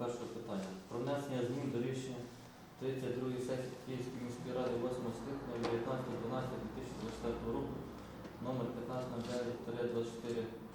першого питання. Про внесення змін до рішення 32 сесії Київської міської ради 8 скликання від 19.12.2024 року номер 1509-24 8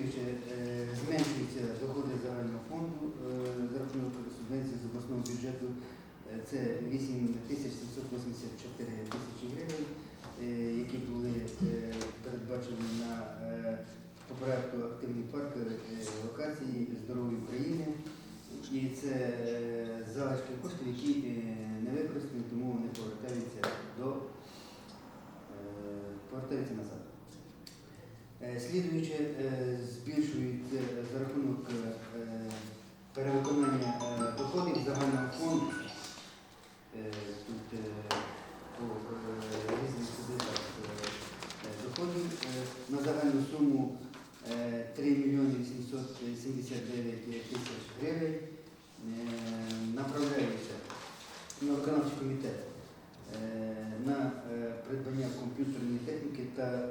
ліцею. Е, зменшуються доходи загального фонду е, за рахунок субвенції з обласного бюджету. Е, Це 8 тисяч 784 тисячі гривень, е, які були е, передбачені на е, по проекту Активний парк е, локації здоров'я України. І це е, залишки коштів, які е, не використані, тому вони повертаються до е, повертаються назад. Е, Е, збільшується за рахунок е, перевиконання е, доходів загального фонду. Е, Тут е, по е, різних суб'єктах е, доходів е, на загальну суму е, 3 мільйони 879 тисяч гривень е, направляється на виконавчий комітет е, на е, придбання комп'ютерної техніки та е,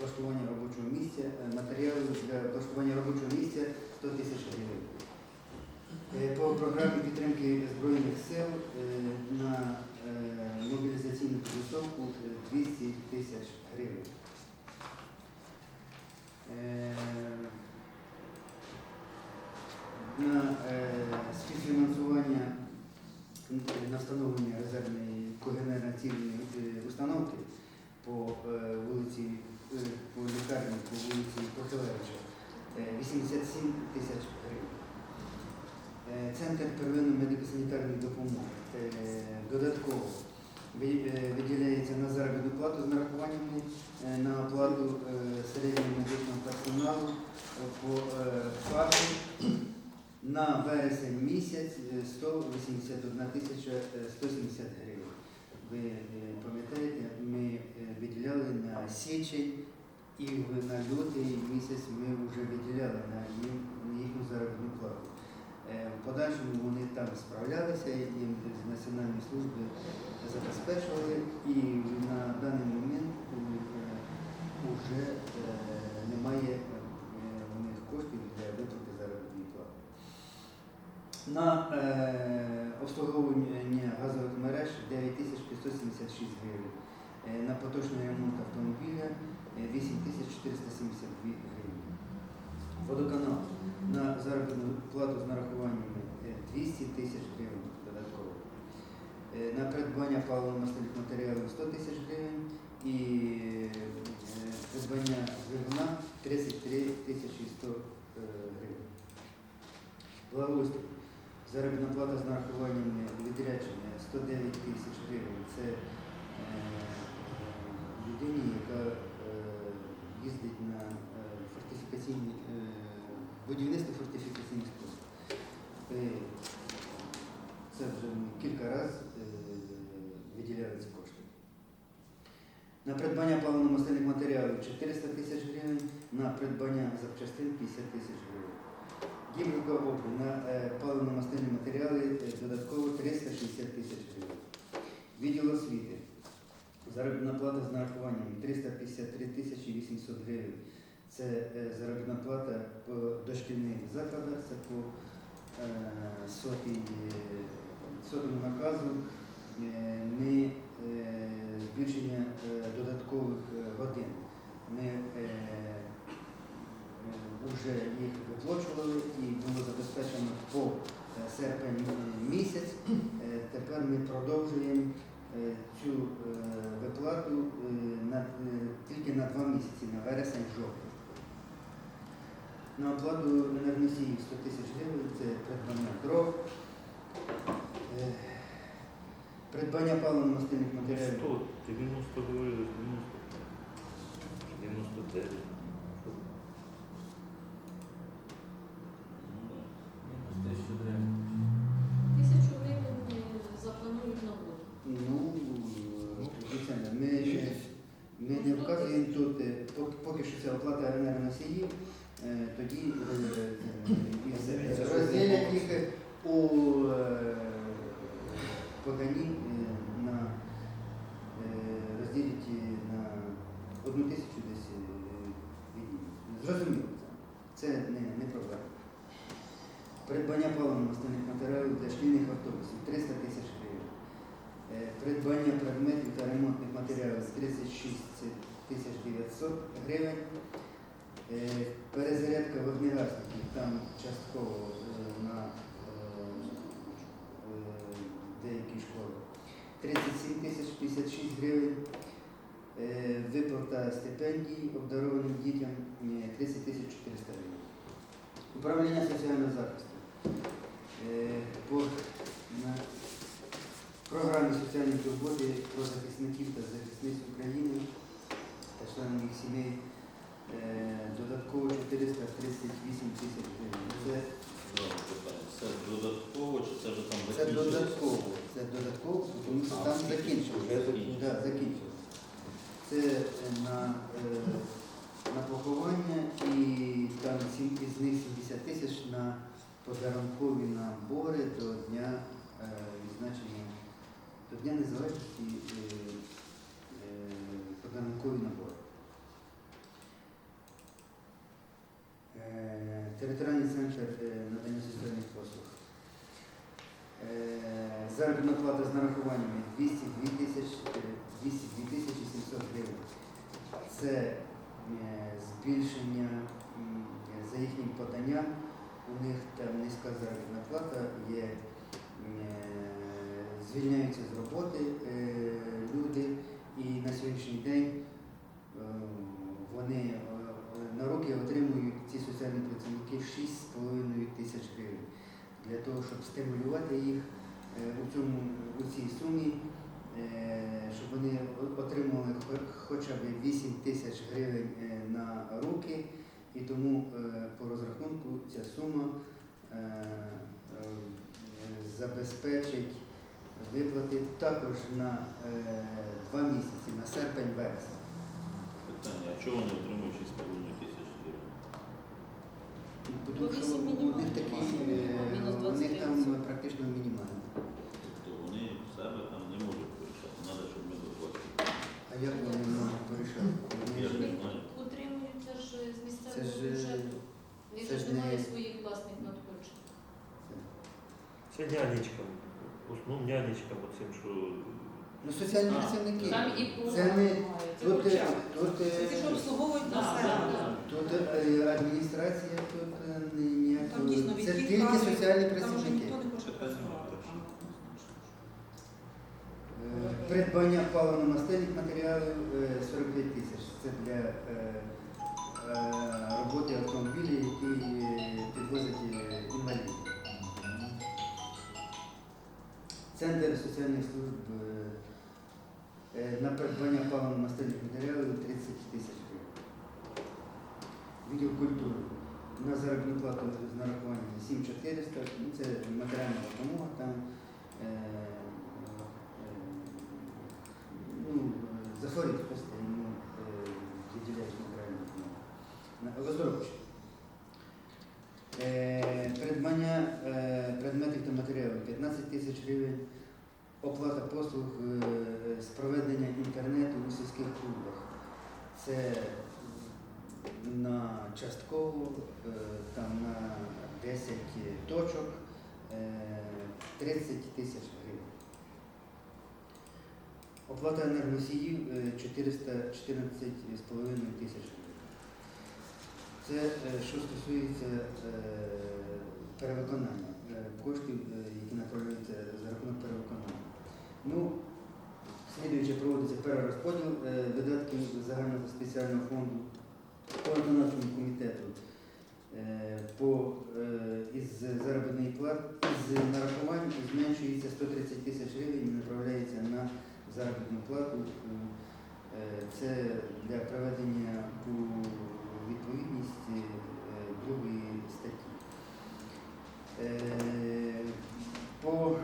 влаштування робочого місця, е, матеріалів для влаштування робочого місця 100 тисяч гривень. Е, По програмі підтримки Збройних сил е, на е, мобілізаційну підготовку е, 200 тисяч гривень. Е, На е, співфінансування м, на встановлення резервної когенераційної е, установки по е, вулиці, е, по лікарні, по вулиці Похилевича е, 87 тисяч гривень. Е, Центр первинної медико-санітарної допомоги. Е, Додатково ви- е, виділяється на заробітну плату з нарахуваннями е, на оплату е, середнього медичного персоналу е, по е, факту на вересень місяць е, 181 тисяча е, 170 гривень. Ви е, пам'ятаєте, ми е, виділяли на січень і на лютий місяць ми вже виділяли на їхню заробітну плату. Е, В подальшому вони там справлялися, їм з національної служби забезпечували, і на даний момент вже немає у них коштів для виплати заробітної плати. На обслуговування газових мереж 9576 гривень. Е, На поточний ремонт автомобіля е, 8472 гривень. Водоканал на заробітну плату з нарахуваннями е, 200 тисяч гривень додатково. Е, На придбання паливно-мастильних матеріалів 100 тисяч гривень і е, придбання двигуна 33 тисячі 100 е, гривень. Благоустрій. Заробітна плата з нарахуваннями відрядження 109 тисяч гривень. Це е, людині, яка е, їздить на е, фортифікаційні е, будівництво фортифікаційних споруд. Е, Це вже кілька разів е, виділяли ці кошти. На придбання паливно-мастильних матеріалів 400 тисяч гривень, на придбання запчастин 50 тисяч гривень. Гімника облі на Заробітна плата з нарахуванням 353 тисячі 800 гривень. Це е, заробітна плата по дошкільних закладах, це по е, сотому наказу не е, збільшення додаткових годин. Ми вже їх виплачували і було забезпечено по серпень місяць. Тепер ми продовжуємо. Е, цю е, виплату е, на, тільки на два місяці, на вересень жовтня. На оплату енергоносіїв 100 тисяч гривень це придбання дров, придбання паливно-мастильних матеріалів. 100, 90 говорили, 90. 99. Пок- оплати сії, енергоносіїв, е, тоді 256 гривень е, виплата стипендій, обдарованим дітям е, 30 400 гривень. Управління соціального захисту. Е, по програмі соціальної роботи про захисників та захисниць України та членів їх сімей додатково 438 тисяч гривень. Це додатково чи це вже там Це додатково. Це додатково, тому що там. Закінчилось. Да, закінчилось. Це е, на, е, на поховання і там із них 70 тисяч на подарункові набори до дня е, відзначення до Дня Незалежності е, е, подарункові набори. Е, Територіальний центр е, надання соціальних послуг. Е, Заробітна плата з нарахуваннями 202 тисячі е, 202 тисячі 700 гривень. Це е, збільшення за їхнім поданням. У них там низька заробітна плата, є, е, звільняються з роботи е, люди, і на сьогоднішній день е, вони е, на руки отримують ці соціальні працівники 6,5 тисяч гривень. Для того, щоб стимулювати їх е, у, цьому, у цій сумі, е, щоб вони отримали хоча б 8 тисяч гривень е, на руки, і тому е, по розрахунку ця сума забезпечить виплати також на два місяці, на серпень-вересень. Питання, а чого вони отримують 6,5 тисяч гривень? Тому Ну, що у них такі, у них там практично мінімально. Тобто вони в себе там не можуть порішати. Треба, щоб ми доплатили. А як вони можуть порішати? Ж- ж утримуються ж з місцевого е, бюджету. В них це ж ж не- немає своїх власних надходжень. Це нянечкам. В основному нянечкам оцим, що Ну, соціальні працівники. Там і Це не Це тут, е, тут, Це ті, що е, обслуговують населення. тут е, адміністрація, тут е, ні- Там дійсно. Це відхід тільки кажуть, соціальні Там вже працівники. ніхто не хоче працювати. точно. Е, Придбання паливно-мастильних матеріалів е, 45 тисяч. Це для е, е, роботи автомобілів, які е, підвозять е, інвалідів. Центр соціальних служб е, е, на придбання паливно-мастильних матеріалів 30 тисяч гривень. Відділ культури на заробітну плату з нарахуванням 7400, ну, це матеріальна допомога там. е, е, ну, захворів хтось, та йому е, виділяють матеріальну допомогу. На оздоровче. Е, Придбання е, предметів та матеріалів 15 тисяч гривень, оплата послуг е, з проведення інтернету у сільських клубах. Це на частково, е, там на 10 точок, е, 30 тисяч гривень. Оплата енергоносіїв е, 414,5 тисяч гривень. Це е, що стосується е, перевиконання е, коштів, е, які направляються за рахунок перевиконання. Ну, Слідуючи проводиться перерозподіл е, видатків загального спеціального фонду виконавчому комітету е, по, е, із заробітної плати, із нарахувань зменшується 130 тисяч гривень і направляється на заробітну плату. Е, Це для приведення у відповідність е, другої статті. Е, По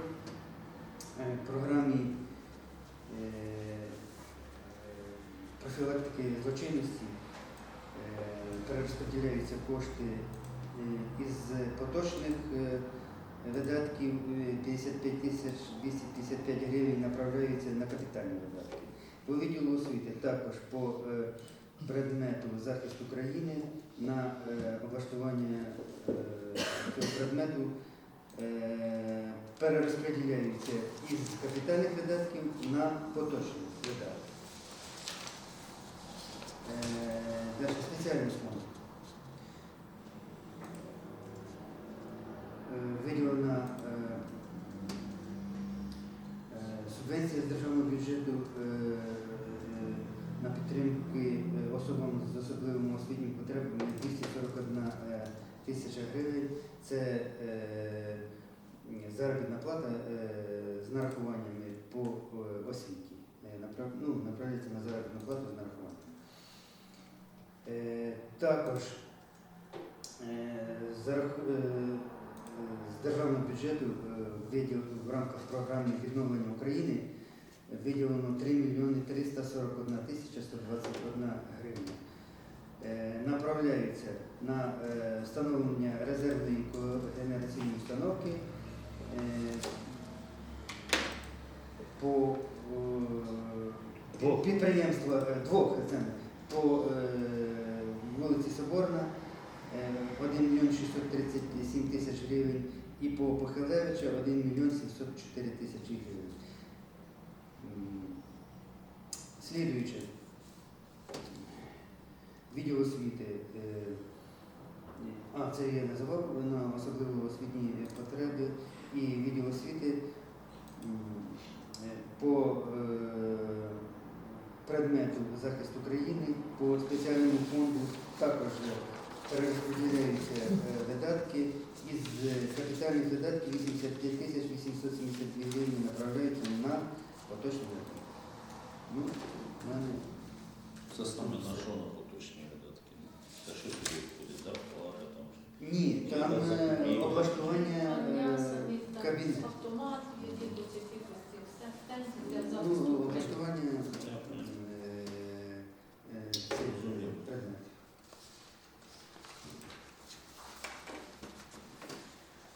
програмі профілактики злочинності перерозподіляються кошти із поточних видатків е, 55 тисяч 255 гривень направляються на капітальні видатки. По відділу освіти також по е, предмету захист України на е, облаштування е, цього предмету е, перерозподіляються із капітальних видатків на поточні видатки. Е, Далі Виділена е, е, субвенція з державного бюджету е, на підтримки е, особам з особливими освітніми потребами 241 е, тисяча гривень. Це заробітна плата з нарахуваннями по освіті. Ну, направляється на заробітну плату з нарахуванням. Також за рах- е, з державного бюджету е, в рамках програми відновлення України виділено 3 мільйони 341 тисяча 121 гривня. Е, Направляються на е, встановлення резервної когенераційної установки по Двох. підприємства двох по вулиці Соборна е, 1 мільйон 637 тисяч гривень і по Похилевича 1 мільйон 704 тисячі гривень. М, Слідуюче. Відділ освіти. е, А, це я називав на особливо освітні потреби і відділ освіти е, по е, предмету захист України по спеціальному фонду також перерозподіляються видатки. Із капітальних видатків 85 тисяч 872 гривні направляються на поточні видатки. В мене Це саме на що на поточні видатки? Та що сюди входить, так, палата там. ні, там е, облаштування е, кабінету. автомат, від цих якихось цих стенців для Ну, захисту. облаштування Я понял. е, е, цих предметів.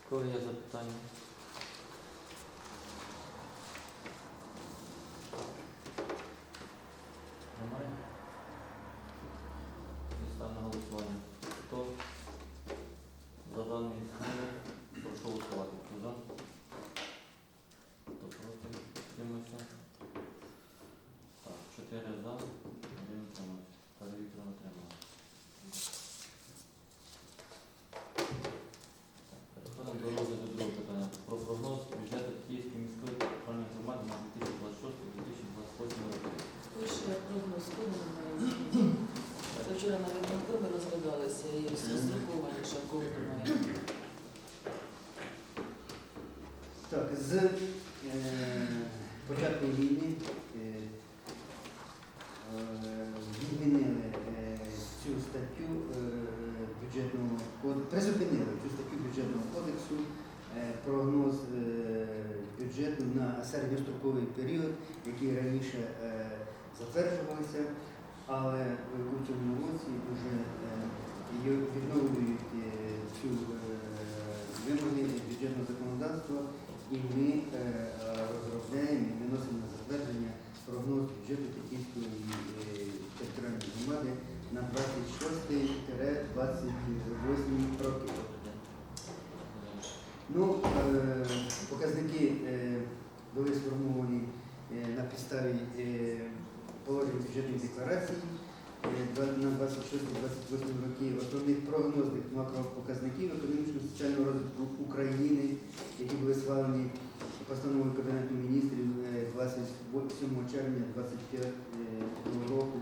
У Кого є запитання? Немає? І ставлю на голосування. Хто за даний зміни, прошу голосувати. Хто за? Хто проти? Утримався? Так, чотири за, один утримався. Тарі Вікторовна утрималася. Переходимо до розгляду другого питання. Про прогноз бюджету Київської міської територіальної громади на 2026-2028 роки. Пише прогноз коли немає. Це вчора на виконкомі розглядалися і все зраховані, що кого немає. Так, з е, початку війни е, е, відмінили е, цю статтю е, бюджетного кодексу, призупинили цю статтю бюджетного кодексу, е, прогноз е, бюджету на середньостроковий період, який раніше е, затверджувався, але у цьому році вже е, й- відновлюють е, цю е, вимоги бюджетного законодавства. І ми е, розробляємо і виносимо на затвердження прогноз бюджету Тетівської е, територіальної громади на 26-28 роки. Ну, е, показники е, були сформовані е, на підставі е, положень бюджетної декларації е, два- на 26-28 роки основних прогнозних макропоказників економічно-соціального розвитку України, які були схвалені постановою Кабінету міністрів е, 27 червня 2025 року.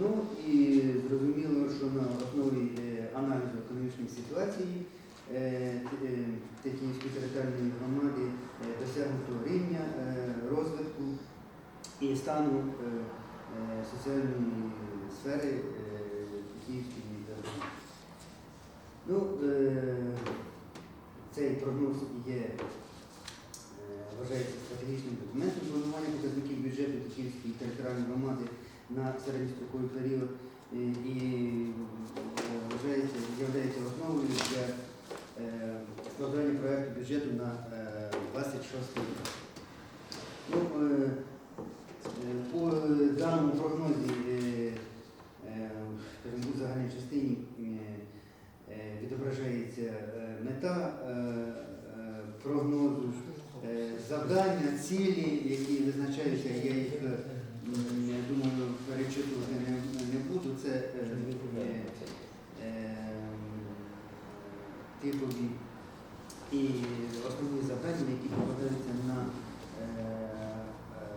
Ну і зрозуміло, що на основі е, аналізу економічної ситуації е, т- е, Тетіївської територіальної громади е, досягнуто рівня е, розвитку і стану соціальної сфери Тетіївської громади. Ну, цей прогноз є, вважається стратегічним документом планування показників бюджету Тетіївської територіальної громади на середньостроковий період і, являється основою для е, складання проекту бюджету на е, 26 рік. Ну, е, е, по даному прогнозі, е, е, у загальній частині е, е, відображається е, мета е, е, прогнозу, е, завдання, цілі, які визначаються, я їх е, м, я думаю, перечитувати не, не буду. Це е, е, е, типові і основні завдання, які покладаються на е, е,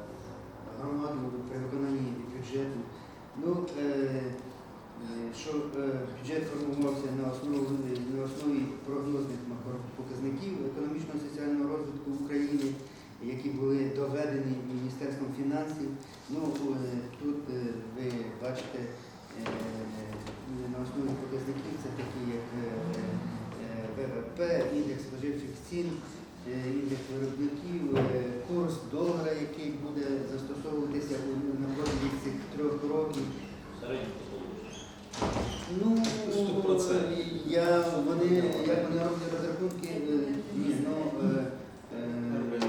громаду при виконанні бюджету. Ну, е, е, що е, бюджет формувався на основі, на основі прогнозних макропоказників економічного і соціального розвитку України, які були доведені Міністерством фінансів. Ну, е, тут е, ви бачите е, на основі показників це такі, як е, е, ВВП, індекс споживчих цін, е, індекс виробників, е, курс долара, який буде застосовуватися на протязі цих трьох років. Ну, я, вони, як вони роблять розрахунки, е, ні, ну, е, е,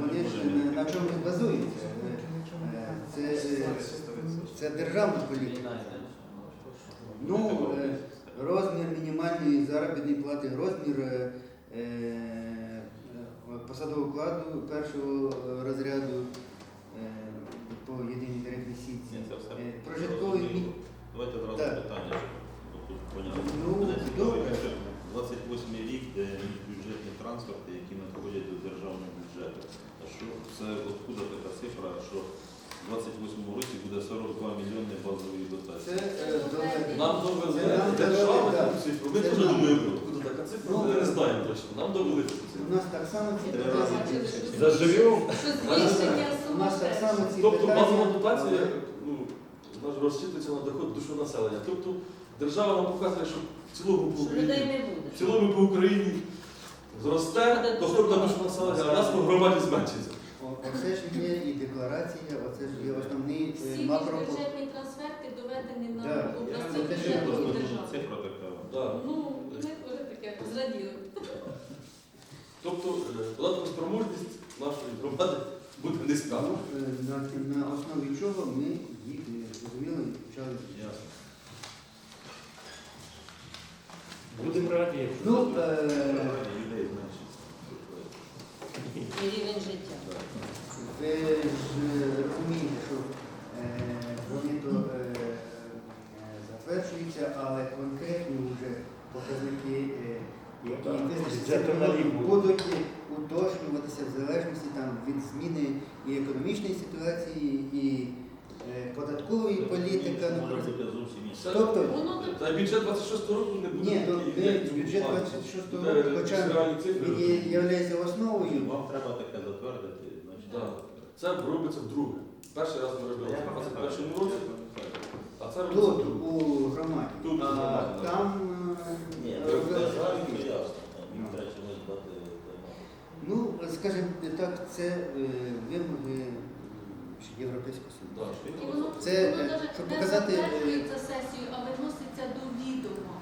вони ж на- на чому базуються. Е, е, Це, е, це державна політика. Ну, е, розмір мінімальної заробітної плати, розмір е, е, посадового окладу першого розряду е, по єдиній тарифній сітці. Ні, це все Е, Прожитковий мі- Давайте одразу Так. питання, щоб тут понятно. Ну, Мене цікавить, добре. що 28 рік, де бюджетні трансферти, які надходять до державного бюджету. А що це откуда така цифра, що в 28 році буде 42 мільйони базової Це дотації? е, доведення. Нам довели Це нам держава довели, таку так. цифру. Ми Це теж нам. думаємо, куди така цифра, Ну, ми не знаємо точно. Нам довели цю У цифру. нас так само ці Три питання. рази Бачили, більше, ніж- Заживем. Що збільшення У суми нас так теж. само ці Тобто питання. базова дотація але- ну, вона ж розчитується на доход душу населення. Тобто держава нам показує, що в цілому по Що людей Україні, не буде. в цілому по Україні зросте доход на душу населення, а у нас по громаді зменшиться. О- Оце ж є і декларація, оце ж є основний е, Всі макро. бюджетні трансферти доведені на Да. Я- це бюджету Просто і дуже держави. цифра така. Да. Ну, ми теж таке зраділи. Тобто е, податкова спроможність громади буде на, на основі чого ми їх е, зрозуміли і почали. Ясно. Будемо раді, якщо Ну, буде. е, Людей зменшиться. І рівень життя. ви ж розумієте, що е, вони то е, е, затверджуються, але конкретні вже показники, е, які Так, визначаться, бюджету на рік буде. будуть уточнюватися в залежності там, від зміни і економічної ситуації, і е, податкової політики. Може Це- Тобто, Та бюджет 26 року не буде. ні, то в бюджет 26 Буде року, хоча цифри. він є- основою. Вам треба таке затвердити, значить. Да. Це робиться вдруге. Перший раз ми робили в 21 році, а це Тут, робиться вдруге. у громаді. Тут, а да. там Ні, е, це робили- державі, то ясно. Їм треба чимось. Ну, скажімо так, це е, вимоги Європейського Союзу. Да. І воно, Це, воно е, навіть щоб не показати, е, затверджується сесію, а виноситься до відома.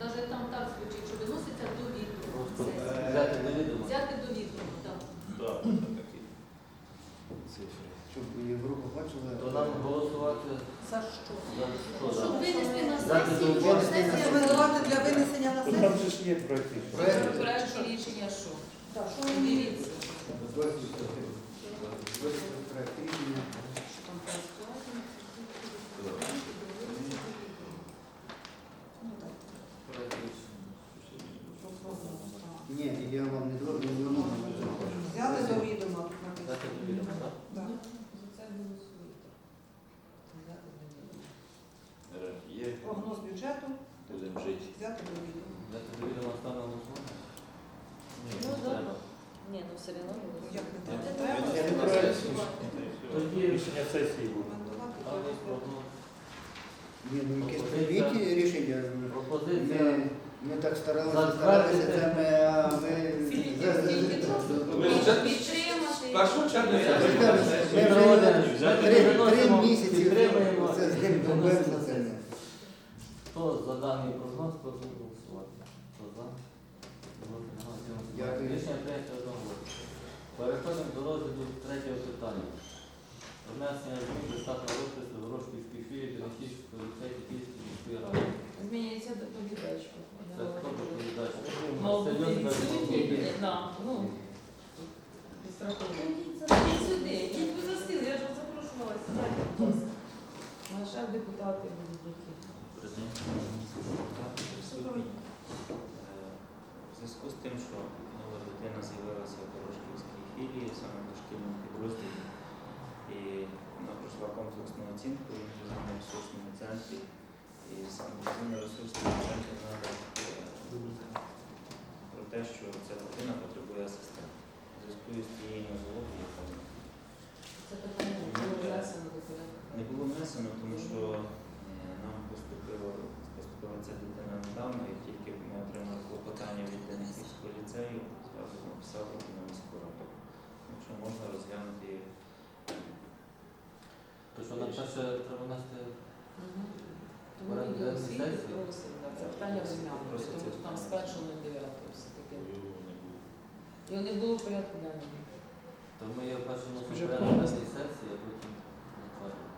Навіть там так звучить, що виноситься до відома. Сесії. взяти до відома. Взяти до відома, так. Так, такі цифри. Щоб Європа бачила. То нам голосувати За що? за що? Щоб за? винести на сесію, щоб уваги. сесія Рекомендувати для винесення на сесію. там же ж є проєкт. Проект. Проект рішення що? Так, що Ну, ви Дивіться. Досвід проект рішення. Що там происходит? Ну так. Проект рішення. Ні, я вам не говорю, не можу. взяли до відома. прогноз бюджету Будемо жити. взяти до відома. Я тобі відомо ставлю на голосування. Ну, добре. Ні, ну все одно Ну, не Як не Ні. треба, Я не треба проект. Тоді Рішення сесії буде. рекомендувати ставлю прогноз бюджету. прогноз. Ні, ну якесь прийміть рішення. Пропозиція. Ми, ми так старалися, старалися, це ми, а за- за- за- Ми в першу чергу Ми вже три, місяці Підтримуємо. це з ним добився це. Хто за даний прогноз, прошу голосувати. Хто за? Дякую. Рішення прийнято одноголосно. Переходимо до розгляду третього питання. Внесення змін до штатного розпису Ворожківської філії Денисівської ліцею Київської міської ради. Змінюється доповідачка. Це хто доповідач? Це бути Йосип Да, ну, підстраховує. Ідіть сюди, ідіть ви застили, я ж вас запрошувала, сідайте, будь ласка. На депутати будуть які. В зв'язку з тим, що нова дитина з'явилася в Порошківській філії, саме в дошкільному підрозділі, і вона пройшла комплексну оцінку в інклюзивному ресурсному центрі, і саме інклюзивний ресурсний центр надав е, про те, що ця дитина потребує асистента. Зв'язку з тією нозологією, яка Це питання було внесено не було внесено, тому що е, нам поступило, поступила ця дитина недавно, і тільки ми отримали клопотання від Денисівського ліцею, зразу написали на міську раду. Якщо можна розглянути То що нам перше треба внести Мгм. Тому Порядок відділ денний освіти сесії? просить да, це питання розглянути, Просить тому що там з на дев'яте все-таки. Його не було. В порядку денному. То ми його перше Вже вносимо порядок принесли. сесії, а потім затвердимо.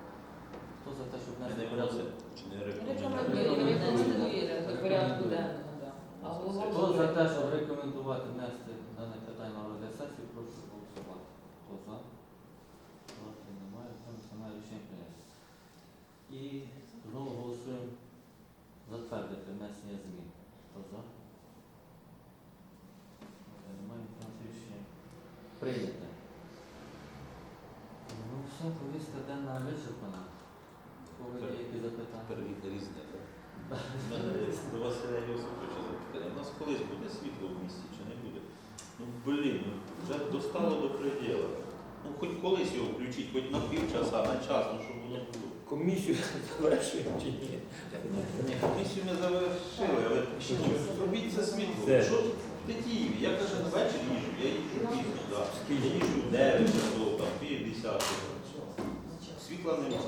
Хто за те, щоб внести не порядок? Рекомендує до порядку денного, да. А голова Хто за те, щоб рекомендувати внести дане питання на розгляд сесії, прошу голосувати. Хто за? Немає, рішення прийнято. І знову голосуємо затвердити внесення змін. Хто за? Проти немає, рішення прийнято. Ну все, повістка денна вичерпана. Кого є які запитання? Перевід різне, так? У мене До Василя Йосиповича запитання. У нас колись буде світло в місті чи не буде? Ну, блін, ну, вже достало до приділу. Ну, хоч колись його включіть, хоч на півчаса, на час, ну, щоб воно було. Комісію завершуємо чи ні? Ні, комісію ми завершили, але ну, зробіть це світло. Де? Що в Тетіїві? Я каже, на вечір їжу, я їжу пізно, так. Я їжу в 9 часов, там, пів 10. Світла немає.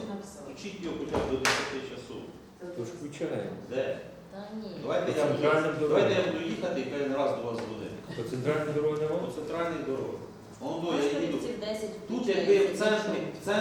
Включіть його хоча б до 10 часов. Тож включаємо. Де? Та ні. Давайте я, буду, Центральним дорогам. давайте я буду їхати і кожен раз до вас дзвонити. По центральній дорогі По немає? центральній дорозі. Воно я 10 Тут якби в центрі, в центрі